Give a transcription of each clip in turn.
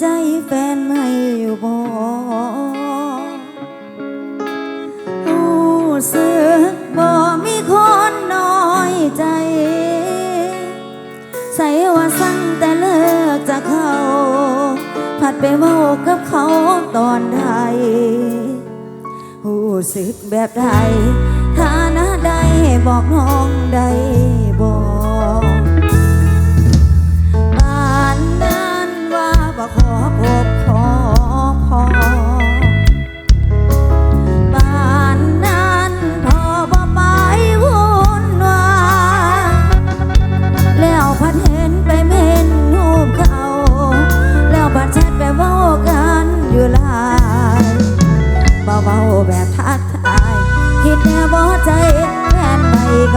ใจแฟนไม่อยู่บ่รู้สึกบ่มีคนน้อยใจ ใส่ว่าสั่งแต่เลิกจะเขา ผัดไปเมากับเขาตอนใดหูสึกแบบใดฐานะใดบอกน้องใดบอก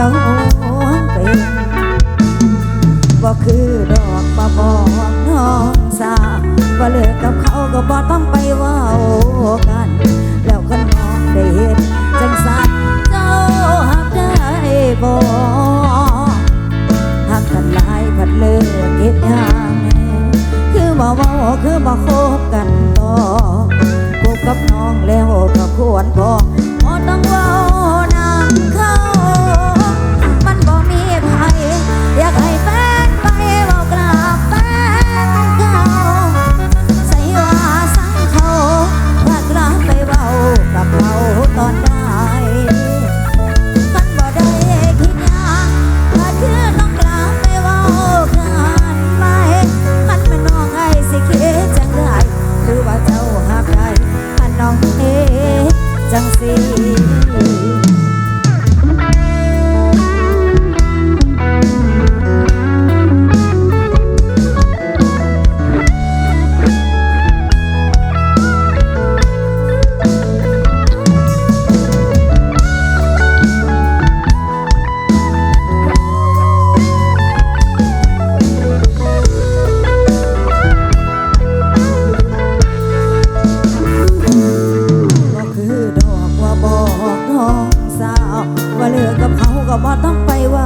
เขาเป็นบ่คือดอกบ่บอกน้องสาว่าเลิกกับเขาก็บ่ต้องไปว่ากัน แล้วก็น้องได้เห็นจังสันเจ้าหักได้บ่หักกันหลายผัดเลิกเฮ็ดยางคือบ่เว้าคือบ่คบกันต่อพบกับน้องแล้วก็ควรพอพอต้อง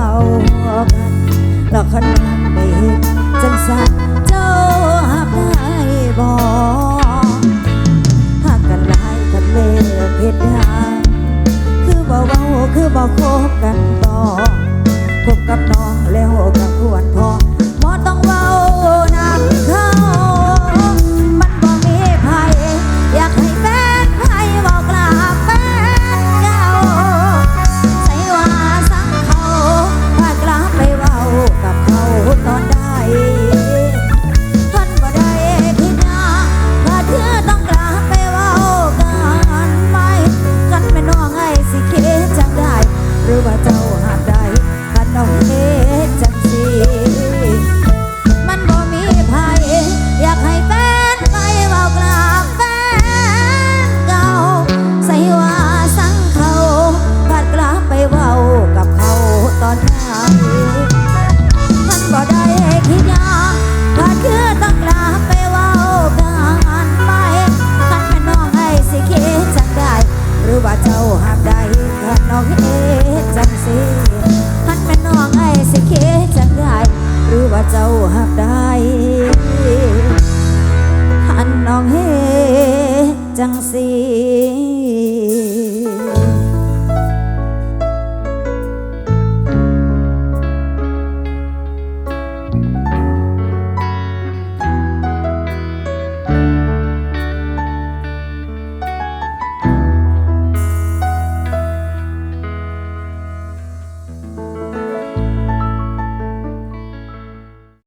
าหัวกันหลอกคนนั้นไปเห็จังสัน down. าหักได้หันน้องเฮจังสี